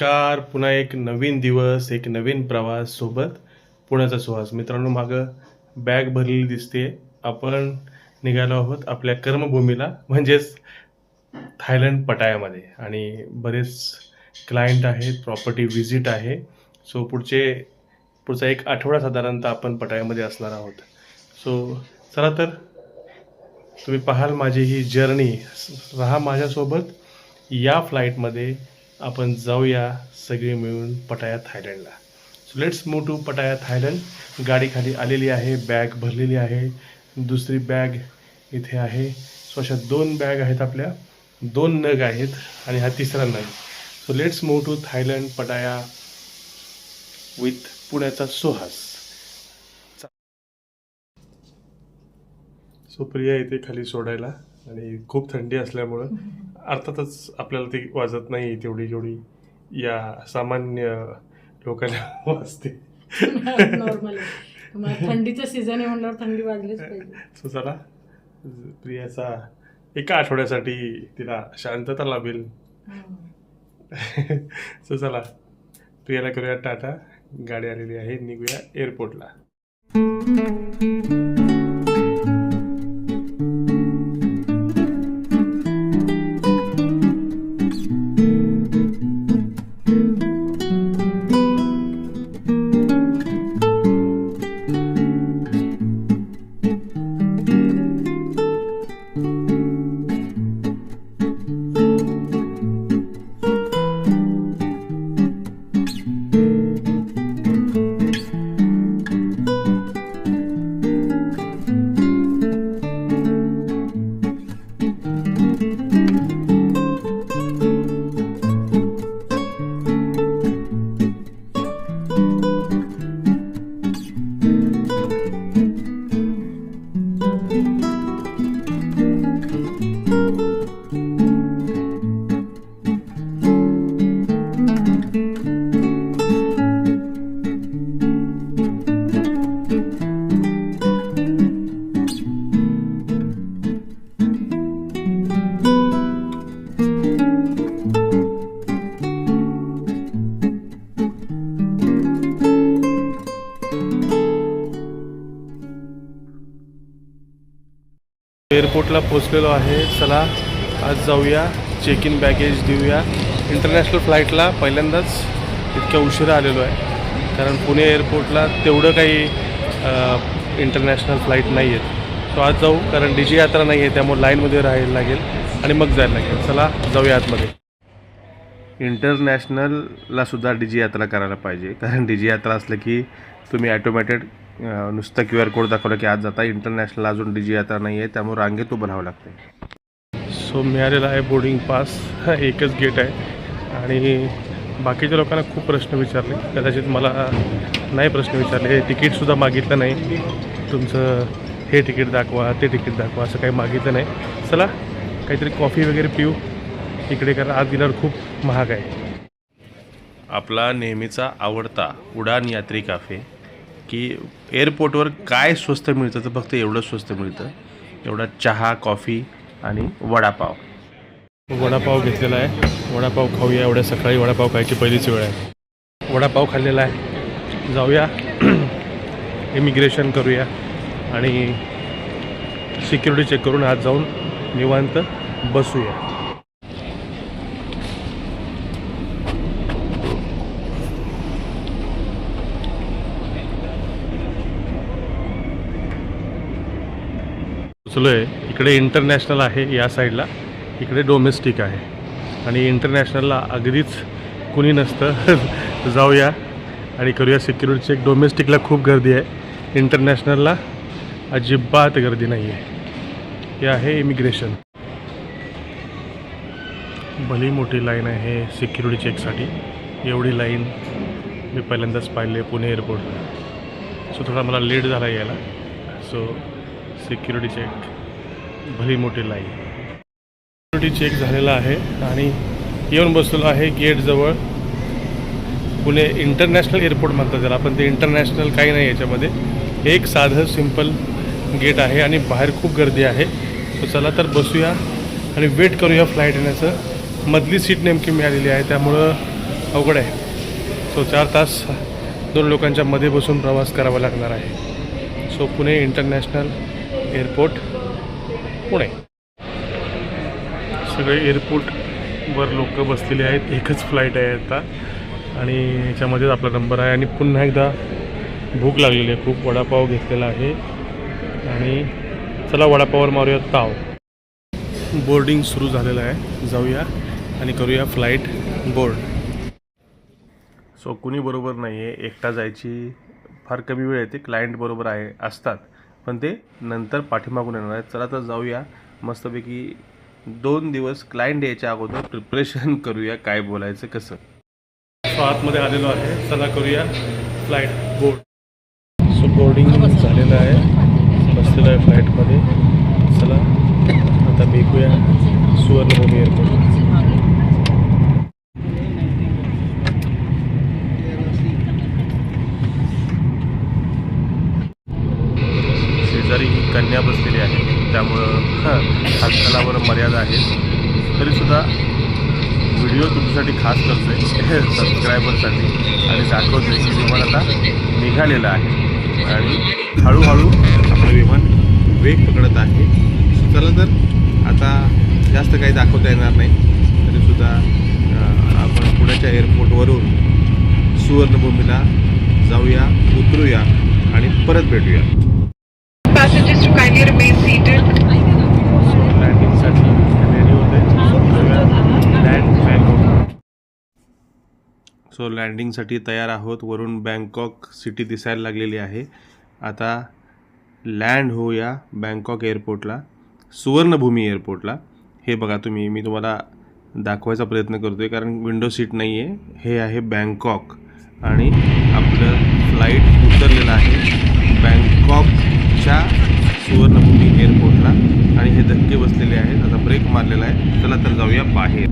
नमस्कार. पुन्हा एक नवीन दिवस एक नवीन प्रवास सोबत पुण्याचा सुहास. मित्रांनो मागं बॅग भरलेली दिसते. आपण निघालो आहोत आपल्या कर्मभूमीला म्हणजेच थायलंड पटायामध्ये. आणि बरेच क्लायंट आहेत प्रॉपर्टी व्हिजिट आहे. सो पुढचे पुढचा एक आठवडा साधारणतः आपण पटायामध्ये असणार आहोत. सो चला तर तुम्ही पाहाल माझी ही जर्नी राहा माझ्यासोबत या फ्लाईटमध्ये आपण जाऊया सगळे मिळून Pattaya थायलंडला. So let's move to Pattaya Thailand. गाडी खाली आलेली आहे बॅग भरलेली आहे. दुसरी बॅग इथे आहे. सो अशा दोन बॅग आहेत आपल्या. दोन नग आहेत आणि हा तिसरा नग. So let's move to Thailand Pattaya with पुण्याचा सुहास. सो प्रिया येते खाली सोडायला. आणि खूप थंडी असल्यामुळं अर्थातच आपल्याला ती वाजत नाही तेवढी जेवढी या सामान्य लोकांना वाजते. नॉर्मल थंडीचं सीझन आहे म्हणल्यावर थंडी वाजलीच पाहिजे. चला प्रियाचा एका आठवड्यासाठी तिला शांतता लाभेल. सो चला प्रियाला करूया टाटा. गाडी आलेली आहे निघूया एअरपोर्टला एअरपोर्टला पोचलेलो आहे. चला आज जाऊया. चेक इन बॅगेज देऊया. इंटरनॅशनल फ्लाईटला पहिल्यांदाच इतक्या उशिरा आलेलो आहे. कारण पुणे एअरपोर्टला तेवढं काही इंटरनॅशनल फ्लाईट नाही आहेत सो आज जाऊ. कारण डी यात्रा नाही आहे त्यामुळे लाईनमध्ये राहायला लागेल आणि मग जायला लागेल. चला जाऊया आतमध्ये. इंटरनॅशनलला सुद्धा डी जी यात्रा करायला पाहिजे. कारण डी जी यात्रा असलं की तुम्ही ॲटोमॅटेड नुसतं क्यू आर कोड दाखवलं की आज जाता इंटरनॅशनल अजून डी जी यात्रा नाही आहे त्यामुळे रांगेत उभं राहावं लागते सो मिळालेला आहे बोर्डिंग पास हा एकच गेट आहे. आणि बाकीच्या लोकांना खूप प्रश्न विचारले. कदाचित मला नाही प्रश्न विचारले. हे तिकीटसुद्धा मागितलं नाही. तुमचं हे तिकीट दाखवा ते तिकीट दाखवा असं काही मागितलं नाही. चला काहीतरी कॉफी वगैरे पिऊ. इकडे कारण आज गेल्यावर खूप महाग आहे. आपला नेहमीचा आवडता उडान यात्री काफे की एअरपोर्टवर काय स्वस्त मिळतं तर फक्त एवढं स्वस्त मिळतं. एवढा चहा कॉफी आणि वडापाव. वडापाव घेतलेला आहे. वडापाव खाऊया. एवढ्या सकाळी वडापाव खायची पहिलीच वेळ आहे. वडापाव खाल्लेला आहे. जाऊया. इमिग्रेशन करूया. आणि सिक्युरिटी चेक करून आज जाऊन निवांत बसूया. पोचलो आहे इकडे इंटरनॅशनल आहे या साईडला इकडे डोमेस्टिक आहे. आणि इंटरनॅशनलला अगदीच कुणी नसतं. जाऊया. आणि करूया सिक्युरिटी चेक डोमेस्टिकला खूप गर्दी आहे. इंटरनॅशनलला अजिबात गर्दी नाही आहे हे आहे इमिग्रेशन भली मोठी लाईन आहे सिक्युरिटी चेकसाठी एवढी लाईन मी पहिल्यांदाच पाहिले पुणे एअरपोर्टला सो थोडा मला लेट झाला यायला. सो सिक्युरिटी चेक भली मोठी लाईन. सिक्युरिटी चेक झालेला आहे आणि येऊन बसलेलो आहे गेटजवळ पुणे इंटरनॅशनल एअरपोर्ट म्हणतात त्याला. पण ते इंटरनॅशनल काही नाही याच्यामध्ये. एक साधं सिंपल गेट आहे आणि बाहेर खूप गर्दी आहे. तर चला तर बसूया आणि वेट करूया फ्लाईट येण्याचं. मधली सीट नेमकी मिळालेली आहे त्यामुळं अवघड आहे. सो चार तास दोन लोकांच्या मध्ये बसून प्रवास करावा लागणार आहे. So Pune international airport Pune. सगळे एअरपोर्टवर लोक बसलेले आहेत. एकच फ्लाईट आहे आता. आणि याच्यामध्येच आपला नंबर आहे. आणि पुन्हा एकदा भूक लागलेली आहे. खूप वडापाव घेतलेला आहे. आणि चला वडापावर मारूया ताव. बोर्डिंग सुरू झालेलं आहे. जाऊया आणि करूया फ्लाईट बोर्ड. सो कुणी बरोबर नाही आहे एकटा जायची फार कमी वेळ येते. क्लायंट बरोबर आहे असतात. पण ते नंतर पाठीमागून येणार आहे चला तर जाऊया. मस्तपैकी दोन दिवस क्लायंट यायच्या अगोदर प्रिपरेशन करूया काय बोलायचं कसं. सो आतमध्ये आलेलो आहे. चला करूया फ्लाईट बोर्ड सो बोर्डिंग झालेलं आहे. बसलेलं आहे फ्लाईटमध्ये चला आता भेटूया सुवर्णभूमी एअरपोर्ट शेजारी ही कन्या बसलेली आहे. त्यामुळं हालचालावर मर्यादा आहेत तरीसुद्धा व्हिडिओ तुमच्यासाठी खास करतो आहे सबस्क्रायबरसाठी आणि दाखवतो आहे की विमान आता निघालेलं आहे. आणि हळूहळू आपलं विमान वेग पकडत आहे. चला तर आता जास्त काही दाखवता येणार नाही. तरीसुद्धा आपण पुण्याच्या एअरपोर्टवरून सुवर्णभूमीला जाऊया उतरूया आणि परत भेटूया. Passengers to kindly remain seated. Land so लँडिंगसाठी तयार आहोत. वरून बँकॉक सिटी दिसायला लागलेली आहे. आता लँड होऊया बँकॉक एअरपोर्टला सुवर्णभूमी एअरपोर्टला हे बघा तुम्ही मी तुम्हाला दाखवायचा प्रयत्न करतो आहे कारण विंडो सीट नाही आहे हे आहे बँकॉक आणि आपलं फ्लाईट उतरलेलं आहे. बँकॉक बँकॉकच्या सुवर्णभूमी एअरपोर्टला आणि हे धक्के बसलेले आहेत. आता ब्रेक मारलेला आहे. चला तर जाऊया बाहेर.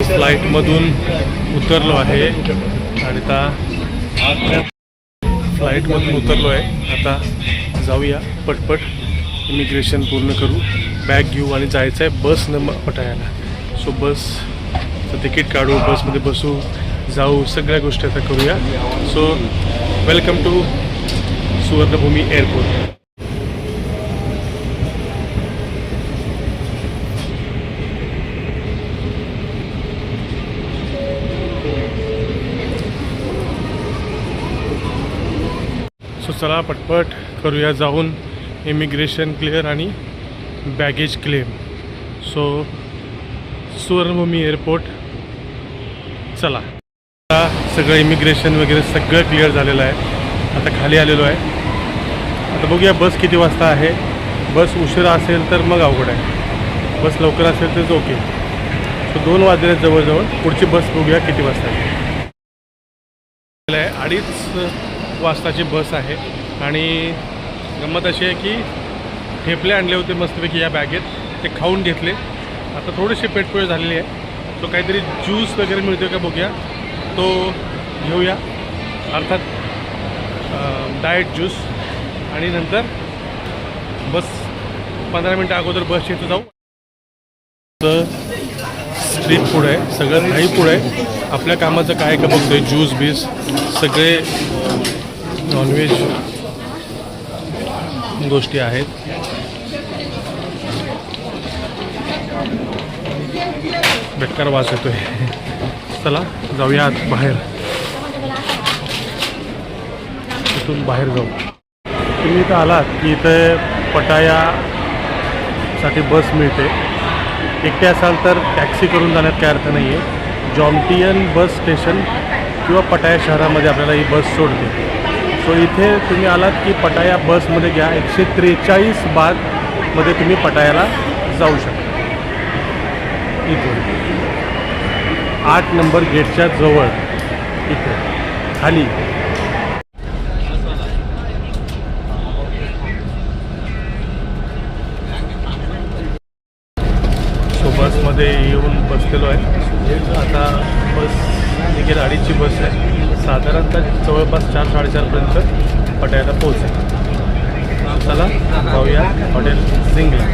फ्लाईटमधून उतरलो आहे. आणि आता फ्लाईटमधून उतरलो आहे. आता जाऊया. पटपट इमिग्रेशन पूर्ण करू. बॅग घेऊ आणि जायचं आहे बस न पटायला. सो बस तिकीट काढू. बसमध्ये बसू. जाऊ सगळ्या गोष्टी आता करूया. So welcome to Suvarnabhumi airport so चला पटपट करूया जाऊन इमिग्रेशन क्लिअर आणि baggage claim so Suvarnabhumi airport चला. आता सगळं इमिग्रेशन वगैरे सगळं क्लिअर झालेलं आहे. आता खाली आलेलो आहे. आता बघूया बस किती वाजता आहे. बस उशिरा असेल तर मग अवघड आहे. बस लवकर असेल तर ओके सो दोन वाजले आहेत जवळजवळ. पुढची बस बघूया किती वाजता आहे. अडीच वाजताची बस आहे. आणि गंमत अशी आहे की ठेपले आणले होते मस्तपैकी या बॅगेत. ते खाऊन घेतले. आता थोडेसे पेटपोळे झालेले आहे. तो काहीतरी ज्यूस वगैरे मिळतो का बघूया. तो घेऊया. अर्थात डाएट ज्यूस आणि नंतर बस पंधरा मिनटं अगोदर बस इथं जाऊ. तर स्ट्रीट फूड आहे सगळं काही फूड आहे. आपल्या कामाचं काय का बघतोय? ज्यूस बीस सगळे नॉनव्हेज गोष्टी आहेत. बेकार वास येतोय. चला जाऊया बाहेर. तिथून बाहेर जाऊ. तुम्ही इथं आलात की इथे पटायासाठी बस मिळते. एकटे असाल तर टॅक्सी करून जाण्यात काय अर्थ नाही आहे जॉम्टियन बस स्टेशन किंवा पटाया शहरामध्ये आपल्याला ही बस सोडते. सो इथे तुम्ही आलात की पटाया बसमध्ये घ्या. एकशे त्रेचाळीस बागमध्ये तुम्ही पटायाला जाऊ शकता. इथून. आठ नंबर गेटच्या जवळ इथे खाली. सो बसमध्ये येऊन बसलेलो आहे. आता बस निघेल अडीचची बस आहे. साधारणतः जवळपास चार साडेचारपर्यंत पटायला पोहोचेल. चला जाऊया हॉटेल सिंगला.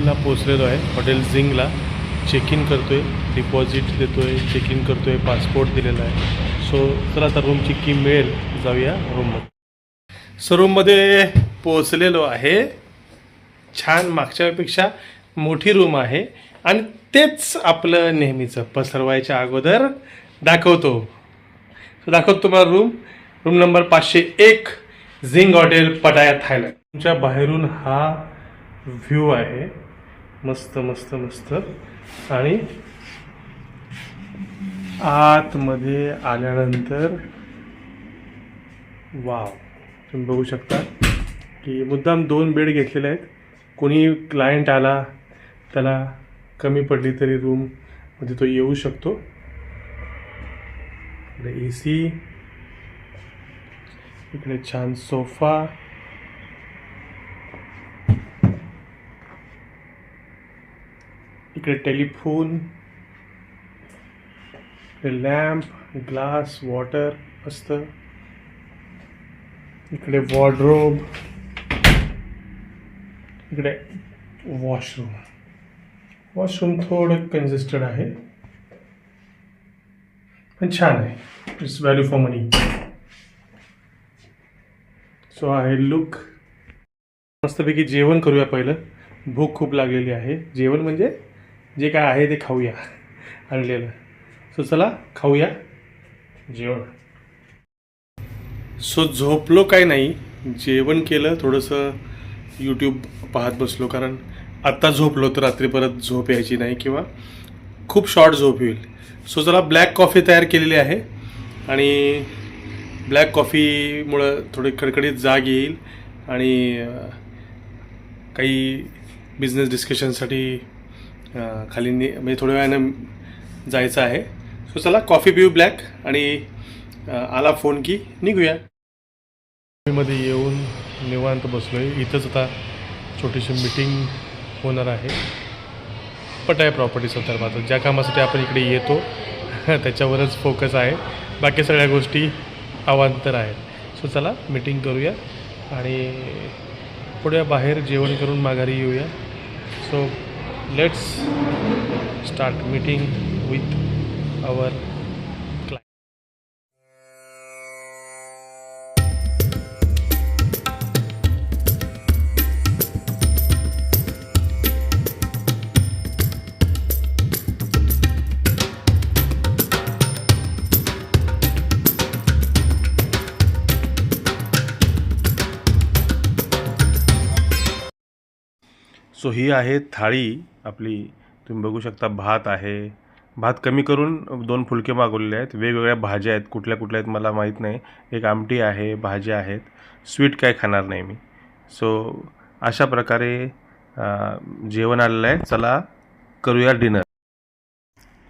हॉटेलला पोचलेलो आहे. हॉटेल झिंगला. चेक इन करतो आहे डिपॉझिट देतो आहे चेक इन करतो आहे पासपोर्ट दिलेला आहे. सो चला आता रूमची की मिळेल. जाऊया रूममध्ये सो रूममध्ये पोचलेलो आहे. छान मागच्यापेक्षा मोठी रूम आहे. आणि तेच आपलं नेहमीचं पसरवायच्या अगोदर दाखवतो. दाखवतो तुम्हाला रूम रूम नंबर पाचशे एक झिंग हॉटेल पटाया थायलंड. तुमच्या बाहेरून हा व्ह्यू आहे. मस्त मस्त मस्त. आणि आतमध्ये आल्यानंतर वाव. तुम्ही बघू शकता की मुद्दाम दोन बेड घेतलेले आहेत. कोणी क्लायंट आला त्याला कमी पडली तरी रूममध्ये तो येऊ शकतो. इकडे ए सी इकडे छान सोफा इकडे टेलिफोन लॅम्प ग्लास वॉटर असतं इकडे वॉर्ड्रोब इकडे वॉशरूम वॉशरूम थोडं कंजेस्टेड पण छान आहे। It's value for money so आहे लुक मस्तपैकी जेवण करूया पहिलं. भूक खूप लागलेली आहे. जेवण म्हणजे जे काय आहे ते खाऊया. आणलेलं. सो चला खाऊया. जेवण. सो झोपलो काय नाही जेवण केलं थोडंसं यूट्यूब पाहत बसलो कारण आत्ता झोपलो तर रात्री परत झोप यायची नाही किंवा खूप शॉर्ट झोप होईल. सो चला ब्लॅक कॉफी तयार केलेली आहे. आणि ब्लॅक कॉफीमुळं थोडी कडकडीत जाग येईल. आणि काही बिझनेस डिस्कशनसाठी खाली नि म्हणजे थोड्या वेळानं जायचं आहे. सो चला कॉफी पिऊ ब्लॅक आणि आला फोन की निघूया. मध्ये येऊन निवांत बसलो आहे इथंच आता छोटीशी मीटिंग होणार आहे. पटाय प्रॉपर्टी संदर्भात ज्या कामासाठी आपण इकडे येतो त्याच्यावरच फोकस आहे. बाकी सगळ्या गोष्टी अवांतर आहेत. सो चला मीटिंग करूया आणि पुढे बाहेर जेवण करून माघारी येऊया. So let's start meeting with our client so ही आहे थाळी आपली तुम्ही बघू शकता भात आहे. भात कमी करून दोन फुलके मागवलेले आहेत. वेगवेगळ्या भाज्या आहेत. कुठल्या कुठल्या आहेत मला माहीत नाही. एक आमटी आहे भाज्या आहेत. स्वीट काय खाणार नाही मी. सो अशा प्रकारे जेवण आलेलं आहे. चला करूया डिनर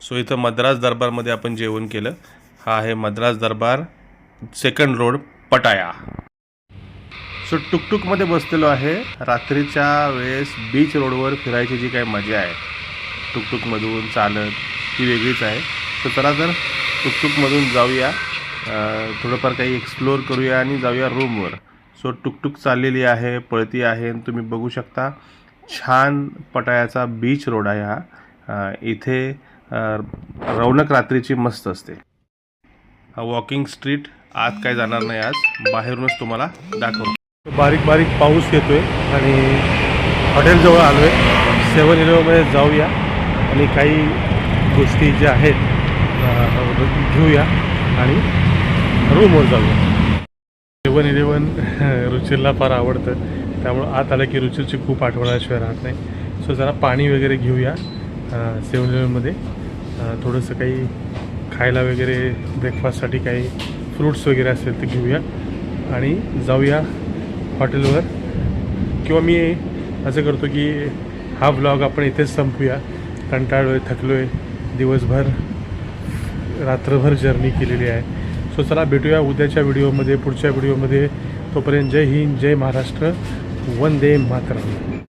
सो इथं मद्रास दरबारमध्ये आपण जेवण केलं. हा आहे Madras Darbar second road Pattaya. So टुकटुकमध्ये बसलेलो आहे. रात्रीच्या वेळेस बीच रोडवर फिरायची जी काही मजा आहे टुकटुकमधून चालत ती वेगळीच आहे. सो चला तर टुकटुकमधून जाऊया. थोडंफार काही एक्सप्लोअर करूया आणि जाऊया रूमवर सो टुकटुक चाललेली आहे पळती आहे आणि तुम्ही बघू शकता छान पटायाचा बीच रोड आहे हा. इथे रौनक रात्रीची मस्त असते. वॉकिंग स्ट्रीट आत काय जाणार नाही आज. बाहेरूनच तुम्हाला दाखवतो. बारीक बारीक पाऊस येतो आहे आणि हॉटेलजवळ आलो आहे सेवन इलेवनमध्ये जाऊया आणि काही गोष्टी ज्या आहेत घेऊया आणि रूमवर जाऊया. सेवन इलेवन रुचीला फार आवडतं. त्यामुळं आत आलं की रुचिरची खूप आठवणाशिवाय राहत नाही. सो जरा पाणी वगैरे घेऊया सेवन इलेवनमध्ये थोडंसं काही खायला वगैरे ब्रेकफास्टसाठी काही फ्रूट्स वगैरे असेल ते घेऊया. आणि जाऊया हॉटेलवर. किंवा मी असं करतो की हा ब्लॉग आपण इथेच संपूया. कंटाळलो आहे थकलो आहे दिवसभर रात्रभर जर्नी केलेली आहे. सो चला भेटूया उद्याच्या व्हिडिओमध्ये पुढच्या व्हिडिओमध्ये तोपर्यंत जय हिंद जय महाराष्ट्र. वंदे मातरम.